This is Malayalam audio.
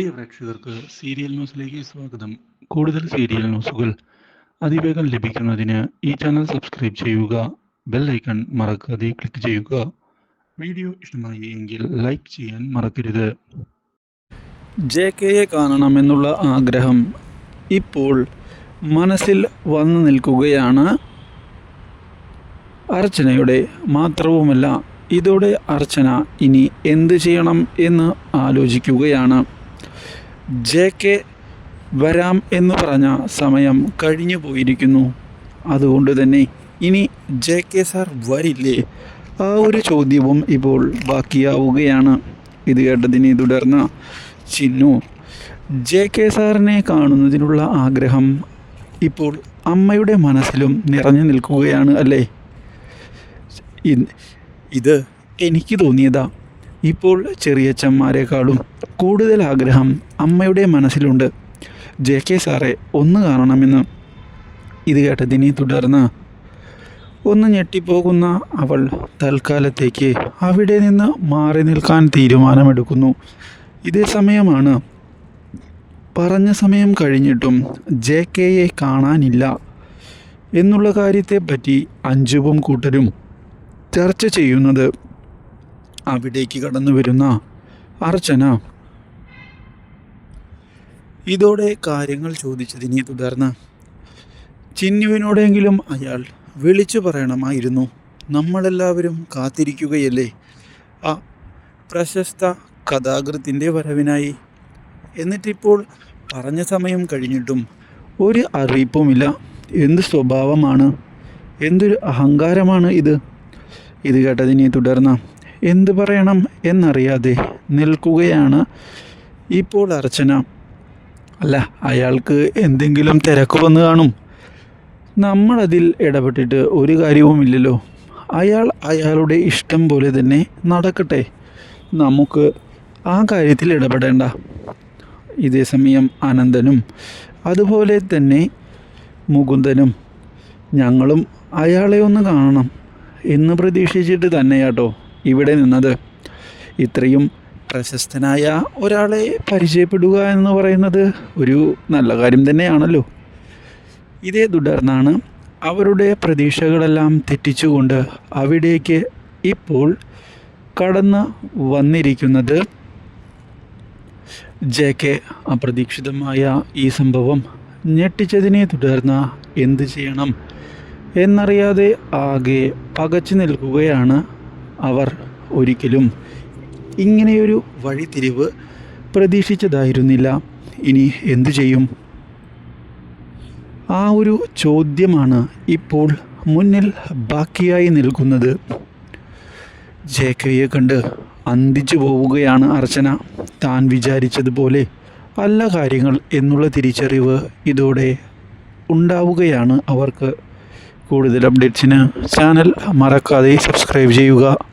പ്രിയ പ്രേക്ഷകർക്ക് സീരിയൽ ന്യൂസിലേക്ക് സ്വാഗതം. കൂടുതൽ സീരിയൽ ന്യൂസുകൾ അതിവേഗം ലഭിക്കുന്നതിന് ഈ ചാനൽ സബ്സ്ക്രൈബ് ചെയ്യുക ബെൽ ഐക്കൺ മറക്കാതെ ക്ലിക്ക് ചെയ്യുക. വീഡിയോ ഇഷ്ടമായി എങ്കിൽ ലൈക്ക് ചെയ്യാൻ മറക്കരുത്. ജെ കെയെ കാണണമെന്നുള്ള ആഗ്രഹം ഇപ്പോൾ മനസ്സിൽ വന്നു നിൽക്കുകയാണ്. അർച്ചനയുടെ മാത്രവുമല്ല ഇതോടെ അർച്ചന ഇനി എന്ത് ചെയ്യണം എന്ന് ആലോചിക്കുകയാണ്. ജെ കെ വരാം എന്ന് പറഞ്ഞ സമയം കഴിഞ്ഞു പോയിരിക്കുന്നു. അതുകൊണ്ട് തന്നെ ഇനി ജെ കെ സാർ വരില്ലേ? ആ ഒരു ചോദ്യവും ഇപ്പോൾ ബാക്കിയാവുകയാണ്. ഇത് കേട്ടതിനെ തുടർന്ന് ചിന്നു ജെ കെ സാറിനെ കാണുന്നതിനുള്ള ആഗ്രഹം ഇപ്പോൾ അമ്മയുടെ മനസ്സിലും നിറഞ്ഞു നിൽക്കുകയാണ് അല്ലേ? ഇത് എനിക്ക് തോന്നിയതാ ഇപ്പോൾ ചെറിയച്ചന്മാരെക്കാളും കൂടുതൽ ആഗ്രഹം അമ്മയുടെ മനസ്സിലുണ്ട്. ജെ കെ സാറെ ഒന്ന് കാണണമെന്ന്. ഇത് കേട്ടതിനെ തുടർന്ന് ഒന്ന് ഞെട്ടിപ്പോകുന്ന അവൾ തൽക്കാലത്തേക്ക് അവിടെ നിന്ന് മാറി നിൽക്കാൻ തീരുമാനമെടുക്കുന്നു. ഇതേ സമയമാണ്. പറഞ്ഞ സമയം കഴിഞ്ഞിട്ടും ജെ കെയെ കാണാനില്ല എന്നുള്ള കാര്യത്തെപ്പറ്റി അഞ്ജുവും കൂട്ടരും ചർച്ച ചെയ്യുന്നത്. അവിടേക്ക് കടന്നു വരുന്ന അർച്ചന. ഇതോടെ കാര്യങ്ങൾ ചോദിച്ചതിനെ തുടർന്ന് ചിന്നുവിനോടെങ്കിലും അയാൾ വിളിച്ചു പറയണമായിരുന്നു. നമ്മളെല്ലാവരും കാത്തിരിക്കുകയല്ലേ? ആ പ്രശസ്ത കഥാകൃത്തിന്റെ വരവിനായി. എന്നിട്ടിപ്പോൾ പറഞ്ഞ സമയം കഴിഞ്ഞിട്ടും ഒരു അറിയിപ്പുമില്ല. എന്ത് സ്വഭാവമാണ്? എന്തൊരു അഹങ്കാരമാണ് ഇത്? ഇത് കേട്ടതിനെ തുടർന്ന് എന്ത് പറയണം എന്നറിയാതെ നിൽക്കുകയാണ്. ഇപ്പോൾ അർച്ചന. അല്ല അയാൾക്ക് എന്തെങ്കിലും തിരക്ക് വന്ന് കാണും. നമ്മളതിൽ ഇടപെട്ടിട്ട് ഒരു കാര്യവുമില്ലല്ലോ. അയാൾ അയാളുടെ ഇഷ്ടം പോലെ തന്നെ നടക്കട്ടെ. നമുക്ക് ആ കാര്യത്തിൽ ഇടപെടേണ്ട. ഇതേ സമയം അനന്തനും അതുപോലെ തന്നെ മുകുന്ദനും ഞങ്ങളും അയാളെ ഒന്ന് കാണണം എന്ന് പ്രതീക്ഷിച്ചിട്ട് തന്നെയാട്ടോ. ഇവിടെ നിന്നത്. ഇത്രയും പ്രശസ്തനായ ഒരാളെ പരിചയപ്പെടുക എന്ന് പറയുന്നത് ഒരു നല്ല കാര്യം തന്നെയാണല്ലോ. ഇതേ തുടർന്നാണ് അവരുടെ പ്രതീക്ഷകളെല്ലാം തെറ്റിച്ചുകൊണ്ട് അവിടേക്ക് ഇപ്പോൾ കടന്ന് വന്നിരിക്കുന്നത്. ജെ കെ അപ്രതീക്ഷിതമായ ഈ സംഭവം ഞെട്ടിച്ചതിനെ തുടർന്ന് എന്ത് ചെയ്യണം എന്നറിയാതെ ആകെ പകച്ചു നിൽക്കുകയാണ് അവർ ഒരിക്കലും ഇങ്ങനെയൊരു വഴിതിരിവ് പ്രതീക്ഷിച്ചതായിരുന്നില്ല. ഇനി എന്തു ചെയ്യും? ആ ഒരു ചോദ്യമാണ് ഇപ്പോൾ മുന്നിൽ ബാക്കിയായി നിൽക്കുന്നത്. ജെ കെയെ കണ്ട് അന്തിച്ചു പോവുകയാണ് അർച്ചന. താൻ വിചാരിച്ചതുപോലെ അല്ല കാര്യങ്ങൾ എന്നുള്ള തിരിച്ചറിവ് ഇതോടെ ഉണ്ടാവുകയാണ് അവർക്ക്. കൂടുതൽ അപ്ഡേറ്റ്സിന് ചാനൽ മറക്കാതെ സബ്സ്ക്രൈബ് ചെയ്യുക.